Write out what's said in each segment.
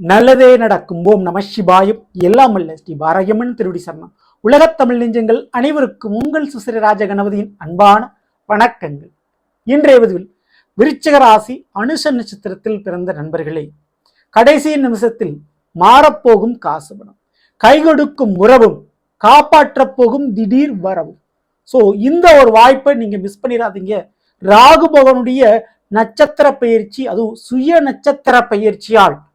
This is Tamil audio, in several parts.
நல்லதே நடக்கும். ஓம் நம சிவாயும் எல்லாம் அல்ல ஸ்ரீ பாரகமன் திருடி சரணம். உலகத் தமிழ் நெஞ்சங்கள் அனைவருக்கும் உங்கள் சுசிர ராஜ கணபதியின் அன்பான வணக்கங்கள். இன்றைய பதிவில் விருச்சிக ராசி அனுஷ நட்சத்திரத்தில் பிறந்த நண்பர்களே கடைசி நிமிஷத்தில் மாறப்போகும் காசுபணம் பணம் கைகொடுக்கும் உறவும் காப்பாற்றப் போகும் திடீர் வரவும். ஸோ இந்த ஒரு வாய்ப்பை நீங்க மிஸ் பண்ணிடாதீங்க. ராகுபவனுடைய நட்சத்திர பயிற்சி அதுவும் சுய நட்சத்திர பயிற்சியால்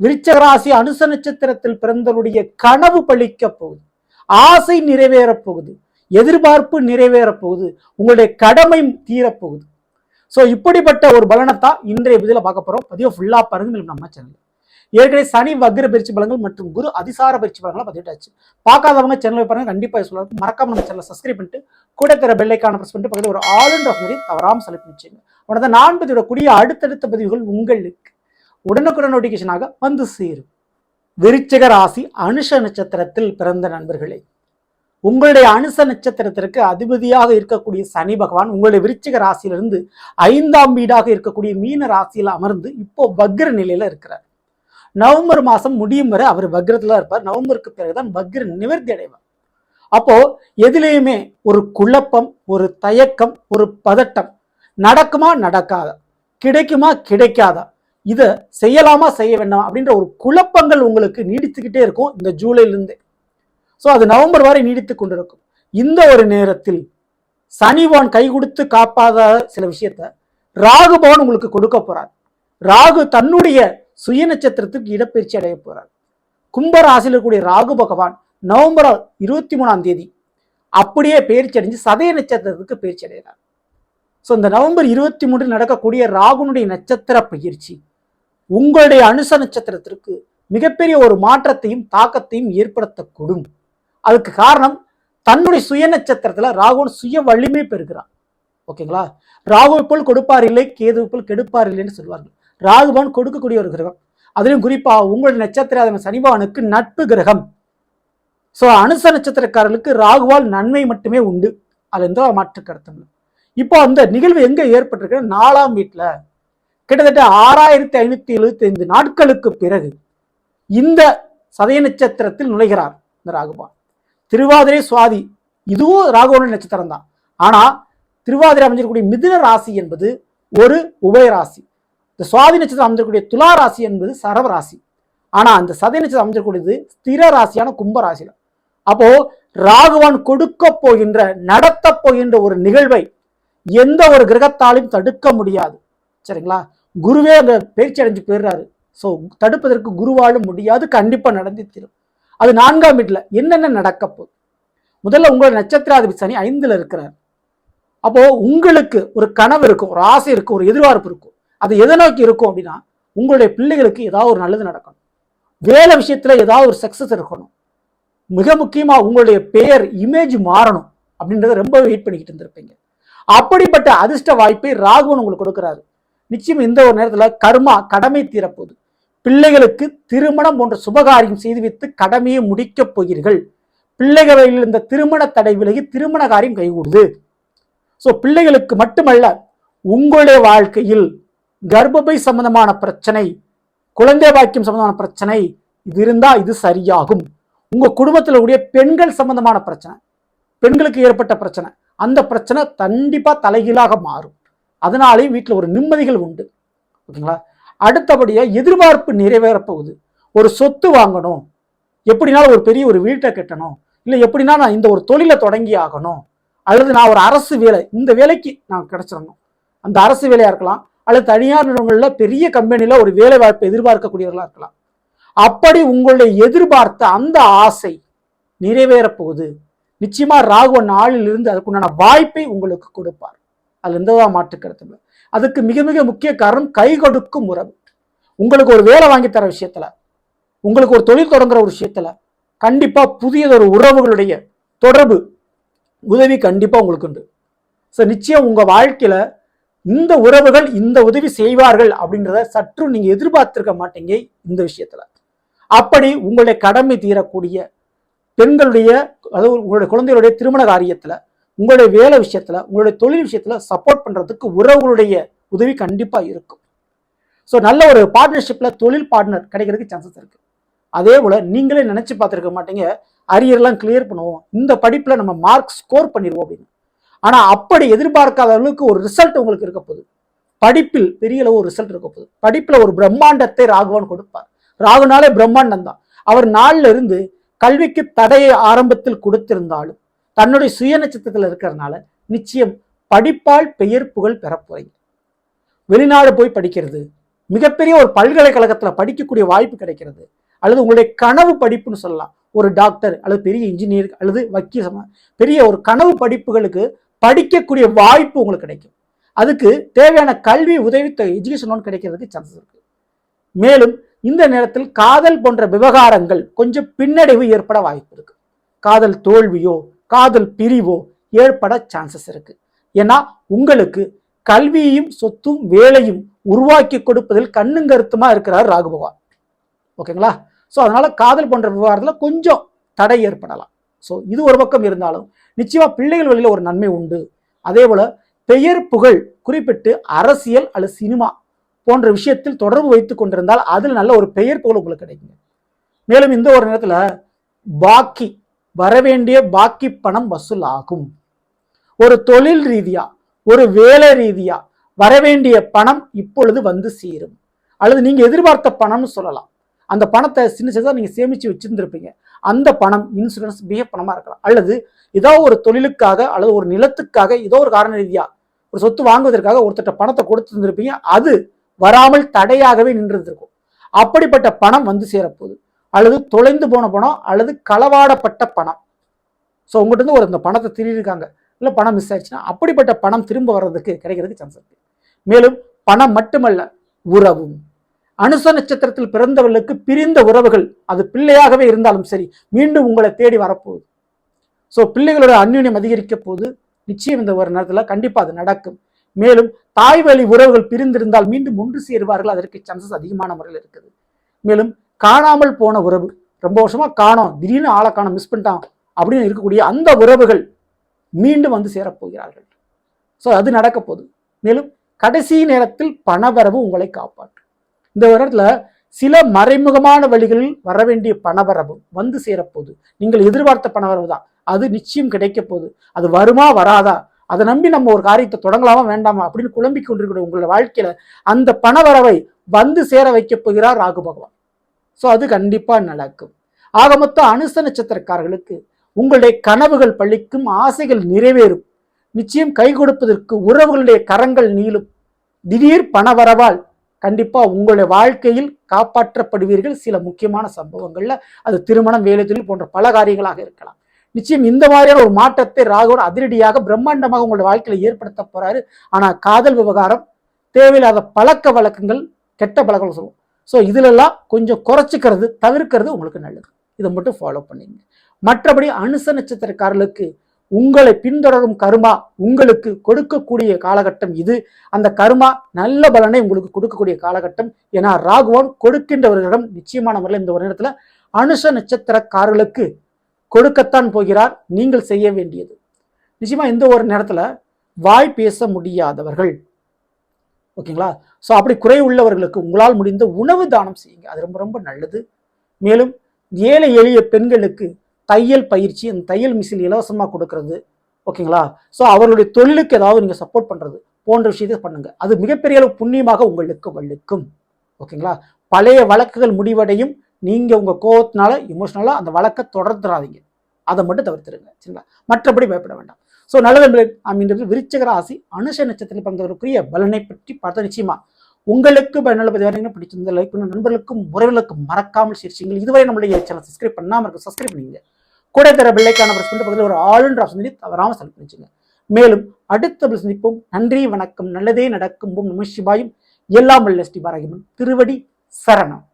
விருச்சகராசி அனுச நட்சத்திரத்தில் பிறந்தவருடைய கனவு பழிக்க போகுது. ஆசை நிறைவேறப் போகுது. எதிர்பார்ப்பு நிறைவேறப் போகுது. உங்களுடைய கடமை தீரப்போகுது ஸோ இப்படிப்பட்ட ஒரு பலனத்தான் இன்றைய பதில பார்க்க போறோம். பதிவு ஃபுல்லா பாருங்க நம்ம சேனல் ஏற்கனவே சனி வக்ர பயிற்சி பலங்கள் மற்றும் குரு அதிசார பயிற்சி பலங்களை பதிவிட்டாச்சு. பார்க்காதவங்க சேனலை பாருங்க. கண்டிப்பாக சொல்லுவாங்க மறக்காம நம்ம சேனலை சப்ஸ்கிரைப் பண்ணிட்டு கூட தர பெல்லைக்கான ப்ரெஸ் பண்ணிட்டு பக்கத்தில் ஒரு ஆல் அண்ட் ஆஃப் மாதிரி தவறாம செலக்ட் பண்ணிச்சுங்க உடனே நான் பதிவிடக்கூடிய அடுத்தடுத்த பதிவுகள் உங்களுக்கு உடனுக்குடன் நோட்டிஃபிகேஷனாக வந்து சேரும். விருச்சிக ராசி அனுஷ நட்சத்திரத்தில் பிறந்த நண்பர்களே உங்களுடைய அனுச நட்சத்திரத்திற்கு அதிபதியாக இருக்கக்கூடிய சனி பகவான் உங்களுடைய விருச்சிக ராசியிலிருந்து ஐந்தாம் வீடாக இருக்கக்கூடிய மீன ராசியில் அமர்ந்து இப்போ வக்ர நிலையில இருக்கிறார். நவம்பர் மாதம் முடியும் வரை அவர் வக்ரத்தில் இருப்பார். நவம்பருக்கு பிறகுதான் வக்ர நிவர்த்தி அடைவார். அப்போ எதுலேயுமே ஒரு குழப்பம் ஒரு தயக்கம் ஒரு பதட்டம் நடக்குமா நடக்காதா? கிடைக்குமா கிடைக்காதா? இதை செய்யலாமா செய்ய வேண்டாம் அப்படின்ற ஒரு குழப்பங்கள் உங்களுக்கு நீடித்துக்கிட்டே இருக்கும் இந்த ஜூலைலேருந்து ஸோ அது நவம்பர் வரை நீடித்து கொண்டிருக்கும். இந்த ஒரு நேரத்தில் சனிவான் கை கொடுத்து காப்பாத சில விஷயத்த ராகுபவன் உங்களுக்கு கொடுக்க போறார். ராகு தன்னுடைய சுய நட்சத்திரத்துக்கு இடப்பெயர்ச்சி அடைய போறார். கும்ப ராசியில் இருக்கக்கூடிய ராகு பகவான் நவம்பர் இருபத்தி மூணாம் தேதி அப்படியே பயிற்சி அடைஞ்சு சதய நட்சத்திரத்துக்கு பயிற்சி அடைகிறார். ஸோ இந்த நவம்பர் இருபத்தி மூன்றில் நடக்கக்கூடிய ராகுனுடைய நட்சத்திர பயிற்சி உங்களுடைய அனுச நட்சத்திரத்திற்கு மிகப்பெரிய ஒரு மாற்றத்தையும் தாக்கத்தையும் ஏற்படுத்தக்கூடும். அதுக்கு காரணம் தன்னுடைய சுய நட்சத்திரத்தில் ராகுவன் சுய வலிமை பெறுகிறான். ஓகேங்களா? ராகுவை போல் கொடுப்பார் இல்லை கேது போல் கெடுப்பார் இல்லைன்னு சொல்வார்கள் ராகுவான் கொடுக்கக்கூடிய ஒரு கிரகம். அதிலும் குறிப்பாக உங்களுடைய நட்சத்திர சனிபவனுக்கு நட்பு கிரகம். ஸோ அனுச நட்சத்திரக்காரர்களுக்கு ராகுவால் நன்மை மட்டுமே உண்டு. அது எந்த மாற்று கருத்தும் இப்போ அந்த நிகழ்வு எங்கே ஏற்பட்டிருக்கு நாலாம் வீட்டில் கிட்டத்தட்ட ஆறாயிரத்தி ஐநூத்தி எழுபத்தி ஐந்து நாட்களுக்கு பிறகு இந்த சதய நட்சத்திரத்தில் நுழைகிறார் இந்த ராகுபான் திருவாதிரை சுவாதி இதுவும் ராகுவோட நட்சத்திரம் தான். ஆனா திருவாதிரை அமைஞ்சிருக்கக்கூடிய மிதுன ராசி என்பது ஒரு உபய ராசி. இந்த சுவாதி நட்சத்திரம் அமைஞ்சிருக்கூடிய துலா ராசி என்பது சரவ ராசி. ஆனா அந்த சதய நட்சத்திரம் அமைஞ்சிருக்கூடியது ஸ்திர ராசியான கும்ப ராசியில. அப்போ ராகுவான் கொடுக்க போகின்ற நடத்த போகின்ற ஒரு நிகழ்வை எந்த ஒரு கிரகத்தாலும் தடுக்க முடியாது. சரிங்களா? குருவே அந்த பயிற்சி அடைஞ்சு போயிடுறாரு. ஸோ தடுப்பதற்கு குருவாலும் முடியாது கண்டிப்பாக நடந்து தீரும். அது நான்காம் வீட்டில் என்னென்ன நடக்க போகுது? முதல்ல உங்களோட நட்சத்திராதிபதி சனி ஐந்தில் இருக்கிறார். அப்போது உங்களுக்கு ஒரு கனவு இருக்கும் ஒரு ஆசை இருக்கும் ஒரு எதிர்பார்ப்பு இருக்கும். அது எதை நோக்கி இருக்கும் அப்படின்னா உங்களுடைய பிள்ளைகளுக்கு ஏதாவது ஒரு நல்லது நடக்கணும். வேலை விஷயத்தில் ஏதாவது ஒரு சக்சஸ் இருக்கணும். மிக முக்கியமாக உங்களுடைய பெயர் இமேஜ் மாறணும் அப்படின்றத ரொம்ப வெயிட் பண்ணிக்கிட்டு இருந்திருப்பீங்க. அப்படிப்பட்ட அதிர்ஷ்ட வாய்ப்பை ராகுவன் உங்களுக்கு கொடுக்குறாரு. நிச்சயம் இந்த ஒரு நேரத்தில் கர்மா கடமை தீரப்போகுது. பிள்ளைகளுக்கு திருமணம் போன்ற சுபகாரியம் செய்து வைத்து கடமையை முடிக்கப் போகிறீர்கள். பிள்ளைகளில் இருந்த திருமண தடை விலகி திருமண காரியம் கைகூடுது. ஸோ பிள்ளைகளுக்கு மட்டுமல்ல உங்களுடைய வாழ்க்கையில் கர்ப்பப்பை சம்பந்தமான பிரச்சனை குழந்தை பாக்கியம் சம்பந்தமான பிரச்சனை இது இருந்தால் இது சரியாகும். உங்கள் குடும்பத்தில் உடைய பெண்கள் சம்பந்தமான பிரச்சனை பெண்களுக்கு ஏற்பட்ட பிரச்சனை அந்த பிரச்சனை கண்டிப்பாக தலைகீழாக மாறும். அதனாலேயும் வீட்டில் ஒரு நிம்மதிகள் உண்டு. ஓகேங்களா? அடுத்தபடியாக எதிர்பார்ப்பு நிறைவேறப்போகுது. ஒரு சொத்து வாங்கணும். எப்படினாலும் ஒரு பெரிய ஒரு வீட்டை கட்டணும். இல்லை எப்படின்னா நான் இந்த ஒரு தொழிலை தொடங்கி ஆகணும். அல்லது நான் ஒரு அரசு வேலை இந்த வேலைக்கு நான் கிடைச்சிடணும். அந்த அரசு வேலையாக இருக்கலாம். அல்லது தனியார் நிறுவனங்களில் பெரிய கம்பெனியில் ஒரு வேலை வாய்ப்பை எதிர்பார்க்கக்கூடியவர்களாக இருக்கலாம். அப்படி உங்களுடைய எதிர்பார்த்த அந்த ஆசை நிறைவேறப்போகுது. நிச்சயமாக ராகுவ நாளிலிருந்து அதுக்குண்டான வாய்ப்பை உங்களுக்கு கொடுப்பார். அதில் எந்த மாற்று கருத்து அதுக்கு மிக மிக முக்கிய காரணம் கை கொடுக்கும் உறவு. உங்களுக்கு ஒரு வேலை வாங்கி தர விஷயத்துல உங்களுக்கு ஒரு தொழில் தொடங்குற ஒரு விஷயத்துல கண்டிப்பாக புதியதொரு உறவுகளுடைய தொடர்பு உதவி கண்டிப்பாக உங்களுக்கு உண்டு. ஸோ நிச்சயம் உங்கள் வாழ்க்கையில் இந்த உறவுகள் இந்த உதவி செய்வார்கள் அப்படின்றத சற்று நீங்கள் எதிர்பார்த்துருக்க மாட்டீங்க இந்த விஷயத்துல. அப்படி உங்களுடைய கடமை தீரக்கூடிய பெண்களுடைய அதாவது உங்களுடைய குழந்தைகளுடைய திருமண காரியத்தில் உங்களுடைய வேலை விஷயத்தில் உங்களுடைய தொழில் விஷயத்தில் சப்போர்ட் பண்ணுறதுக்கு உறவுகளுடைய உதவி கண்டிப்பாக இருக்கும். ஸோ நல்ல ஒரு பார்ட்னர்ஷிப்பில் தொழில் பார்ட்னர் கிடைக்கிறதுக்கு சான்சஸ் இருக்குது அதே போல் நீங்களே நினச்சி பார்த்துருக்க மாட்டீங்க. அரியர்லாம் கிளியர் பண்ணுவோம். இந்த படிப்பில் நம்ம மார்க் ஸ்கோர் பண்ணிடுவோம் அப்படின்னு. ஆனால் அப்படி எதிர்பார்க்காத அளவுக்கு ஒரு ரிசல்ட் உங்களுக்கு இருக்க போகுது. படிப்பில் பெரிய அளவு ஒரு ரிசல்ட் இருக்க போகுது. படிப்பில் ஒரு பிரம்மாண்டத்தை ராகுவான் கொடுப்பார். ராகுனாலே பிரம்மாண்டம் தான். அவர் நாளில் இருந்து கல்விக்கு தடையை ஆரம்பத்தில் கொடுத்திருந்தாலும் தன்னுடைய சுய நட்சத்திரத்தில் இருக்கிறதுனால நிச்சயம் படிப்பால் பெயர் புகழ் பெறப்போறீங்க. வெளிநாடு போய் படிக்கிறது மிகப்பெரிய ஒரு பல்கலைக்கழகத்தில் படிக்கக்கூடிய வாய்ப்பு கிடைக்கிறது அல்லது உங்களுடைய கனவு படிப்புன்னு சொல்லலாம். ஒரு டாக்டர் அல்லது பெரிய இன்ஜினியர் அல்லது வக்கீல் சம- பெரிய ஒரு கனவு படிப்புகளுக்கு படிக்கக்கூடிய வாய்ப்பு உங்களுக்கு கிடைக்கும். அதுக்கு தேவையான கல்வி உதவித்தொகை எஜுகேஷன் லோன் கிடைக்கிறதுக்கு சான்சஸ் இருக்கு. மேலும் இந்த நேரத்தில் காதல் போன்ற விவகாரங்கள் கொஞ்சம் பின்னடைவு ஏற்பட வாய்ப்பு இருக்கு. காதல் தோல்வியோ காதல் பிரிவோ ஏற்பட சான்சஸ் இருக்கு. ஏன்னா உங்களுக்கு கல்வியையும் சொத்தும் வேலையும் உருவாக்கி கொடுப்பதில் கண்ணும் கருத்துமா இருக்கிறார் ராகு பகவான். ஓகேங்களா? ஸோ அதனால காதல் போன்ற விவகாரத்தில் கொஞ்சம் தடை ஏற்படலாம். ஸோ இது ஒரு பக்கம் இருந்தாலும் நிச்சயமா பிள்ளைகள் வழியில் ஒரு நன்மை உண்டு. அதே போல பெயர் புகழ் குறிப்பிட்டு அரசியல் அல்லது சினிமா போன்ற விஷயத்தில் தொடர்பு வைத்துக் கொண்டிருந்தால் அதில் நல்ல ஒரு பெயர் புகழ் உங்களுக்கு கிடைக்கும் மேலும் இந்த ஒரு நேரத்தில் பாக்கி வரவேண்டிய பாக்கி பணம் வசூல் ஆகும் ஒரு தொழில் ரீதியா ஒரு வேலை ரீதியா வரவேண்டிய பணம் இப்பொழுது வந்து சேரும். அல்லது நீங்க எதிர்பார்த்த பணம்னு சொல்லலாம். அந்த பணத்தை சின்ன சின்னதாக நீங்க சேமிச்சு வச்சிருந்திருப்பீங்க. அந்த பணம் இன்சூரன்ஸ் மிக பணமா இருக்கலாம். அல்லது ஏதோ ஒரு தொழிலுக்காக அல்லது ஒரு நிலத்துக்காக ஏதோ ஒரு காரண ரீதியா ஒரு சொத்து வாங்குவதற்காக ஒருத்தட்ட பணத்தை கொடுத்துருந்துருப்பீங்க. அது வராமல் தடையாகவே நின்றுருந்துருக்கும். அப்படிப்பட்ட பணம் வந்து சேரப்போகுது. அல்லது தொலைந்து போன பணம் அல்லது களவாடப்பட்ட பணம். ஸோ உங்கள்கிட்ட இருந்து ஒரு இந்த பணத்தை திருடிருக்காங்க. இல்லை பணம் மிஸ் ஆயிடுச்சுன்னா அப்படிப்பட்ட பணம் திரும்ப வர்றதுக்கு கிடைக்கிறதுக்கு சான்ஸ் இருக்கு. மேலும் பணம் மட்டுமல்ல உறவும். அனுச நட்சத்திரத்தில் பிறந்தவர்களுக்கு பிரிந்த உறவுகள். அது பிள்ளையாகவே இருந்தாலும் சரி மீண்டும் உங்களை தேடி வரப்போகுது. ஸோ பிள்ளைகளோட அந்யுன்யம் அதிகரிக்க போது நிச்சயம் இந்த ஒரு நேரத்தில் கண்டிப்பாக அது நடக்கும். மேலும் தாய் வழி உறவுகள் பிரிந்திருந்தால் மீண்டும் ஒன்று சேருவார்கள். அதற்கு சான்சஸ் அதிகமான முறையில் இருக்குது. மேலும் காணாமல் போன உறவு. ரொம்ப வருஷமா காணோம். திடீர்னு ஆளை காணோம் மிஸ் பண்ணிட்டான் அப்படின்னு இருக்கக்கூடிய அந்த உறவுகள் மீண்டும் வந்து சேரப்போகிறார்கள். ஸோ அது நடக்க போகுது. மேலும் கடைசி நேரத்தில் பணவரவு உங்களை காப்பாற்றும். இந்த வருடத்துல சில மறைமுகமான வழிகளில் வர வேண்டிய பணவரவு வந்து சேரப்போகுது. நீங்கள் எதிர்பார்த்த பணவரவு தான். அது நிச்சயம் கிடைக்க போகுது. அது வருமா வராதா? அதை நம்பி நம்ம ஒரு காரியத்தை தொடங்கலாமா வேண்டாமா அப்படின்னு குழம்பிக் கொண்டிருக்கிற உங்களோட வாழ்க்கையில அந்த பணவரவை வந்து சேர வைக்க போகிறார் ராகு பகவான். ஸோ அது கண்டிப்பா நடக்கும். ஆக மொத்தம் அனுச நட்சத்திரக்காரர்களுக்கு உங்களுடைய கனவுகள் பழிக்கும் ஆசைகள் நிறைவேறும். நிச்சயம் கை கொடுப்பதற்கு உறவுகளுடைய கரங்கள் நீளும். திடீர் பணவரவால் கண்டிப்பா உங்களுடைய வாழ்க்கையில் காப்பாற்றப்படுவீர்கள். சில முக்கியமான சம்பவங்கள்ல அது திருமணம் வேலை தொழில் போன்ற பல காரியங்களாக இருக்கலாம். நிச்சயம் இந்த மாதிரியான ஒரு மாற்றத்தை ராகுவோட அதிரடியாக பிரம்மாண்டமாக உங்களுடைய வாழ்க்கையில ஏற்படுத்த போறாரு. ஆனால் காதல் விவகாரம் தேவையில்லாத பழக்க வழக்கங்கள் கெட்ட பழக்கம் சொல்லுவோம். ஸோ இதுலெல்லாம் கொஞ்சம் குறைச்சிக்கிறது தவிர்க்கிறது உங்களுக்கு நல்லது. இதை மட்டும் ஃபாலோ பண்ணிங்க. மற்றபடி அனுச நட்சத்திரக்காரர்களுக்கு உங்களை பின்தொடரும் கருமா உங்களுக்கு கொடுக்கக்கூடிய காலகட்டம் இது. அந்த கருமா நல்ல பலனை உங்களுக்கு கொடுக்கக்கூடிய காலகட்டம். ஏன்னா ராகுவான் கொடுக்கின்றவர்களிடம் நிச்சயமான முறையில் இந்த ஒரு நேரத்தில் அனுச நட்சத்திரக்காரர்களுக்கு கொடுக்கத்தான் போகிறார். நீங்கள் செய்ய வேண்டியது. நிச்சயமா இந்த ஒரு நேரத்தில் வாய் பேச முடியாதவர்கள் ஓகேங்களா? ஸோ அப்படி குறை உள்ளவர்களுக்கு உங்களால் முடிந்த உணவு தானம் செய்யுங்க. அது ரொம்ப ரொம்ப நல்லது. மேலும் ஏழை எளிய பெண்களுக்கு தையல் பயிற்சி அந்த தையல் மிஷின் இலவசமாக கொடுக்கறது. ஓகேங்களா? ஸோ அவர்களுடைய தொழிலுக்கு ஏதாவது நீங்கள் சப்போர்ட் பண்ணுறது போன்ற விஷயத்தை பண்ணுங்க. அது மிகப்பெரிய அளவு புண்ணியமாக உங்களுக்கு வலுக்கும். ஓகேங்களா? பழைய வழக்குகள் முடிவடையும். நீங்கள் உங்கள் கோவத்தினால இமோஷனலாக அந்த வழக்கை தொடர்ந்துடாதீங்க அதை மட்டும் தவிர்த்துருங்க. சரிங்களா? மற்றபடி பயப்பட வேண்டாம். ஸோ நல்லது நாம் இன்று விருச்சக ராசி அனுஷ நட்சத்திரத்தில் பிறந்தவருக்குரிய பலனை பற்றி பார்த்த நிச்சயமா உங்களுக்கு பயனுள்ள பதிவு பிடிச்சிருந்த லைக் பண்ண நண்பர்களுக்கும் உறவுகளுக்கும் மறக்காமல் சிரிச்சிங்கள் இதுவரை நம்மளுடைய சேனல் சப்ஸ்கிரைப் பண்ணாமல் இருக்க சப்ஸ்கிரைப் பண்ணிங்க. கூட தர பிள்ளைக்கான பிரஸ் பண்ணிட்டு பக்கத்தில் ஒரு ஆளுன்ற ஆப்ஷன் தவறாமல் செலக்ட் பண்ணிச்சுங்க மேலும் அடுத்த பிள்ளை சந்திப்போம். நன்றி வணக்கம். நல்லதே நடக்கும். ஓம் நம சிவாயும். எல்லாம் வல்ல ஸ்ரீ பாரகிமன். திருவடி சரணம்.